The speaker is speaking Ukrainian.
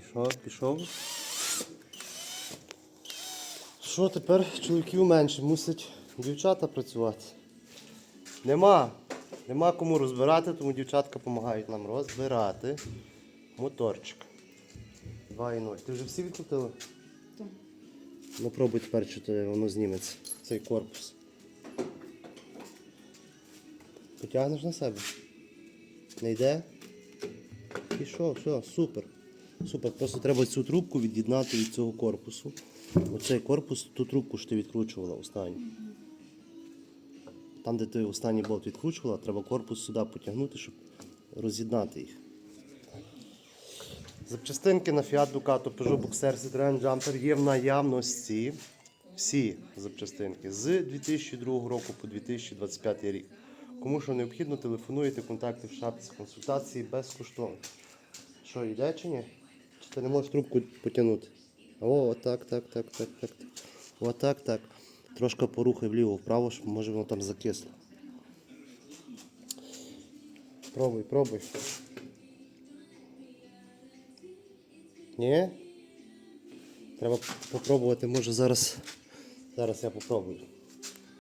Що, пішов? Що тепер чоловіків менше, мусять дівчата працювати. Нема. Нема кому розбирати, тому дівчатка допомагають нам розбирати моторчик. 2,0. Ти вже всі відкрутила? Так. Ну пробуй тепер, що то воно зніметься, цей корпус. Потягнеш на себе? Не йде? Що, все, супер. Супер. Просто треба цю трубку від'єднати від цього корпусу. Оцей корпус, ту трубку що ти відкручувала останню. Там, де ти останній болт відкручувала, треба корпус сюди потягнути, щоб роз'єднати їх. Запчастинки на Fiat Ducato, Peugeot Boxer, Citroen Jumper є в наявності. Всі запчастинки з 2002 року по 2025 рік. Кому що необхідно, телефонуєте, контакти в шапці консультації безкоштовно. Що, йде чи ні? Ти не можеш трубку потягнути? О, так, так, так, так, так. так. Отак, так. Трошки порухай вліво-вправо, щоб може воно там закисло. Пробуй, пробуй. Ні? Треба попробувати, може зараз. Зараз я попробую.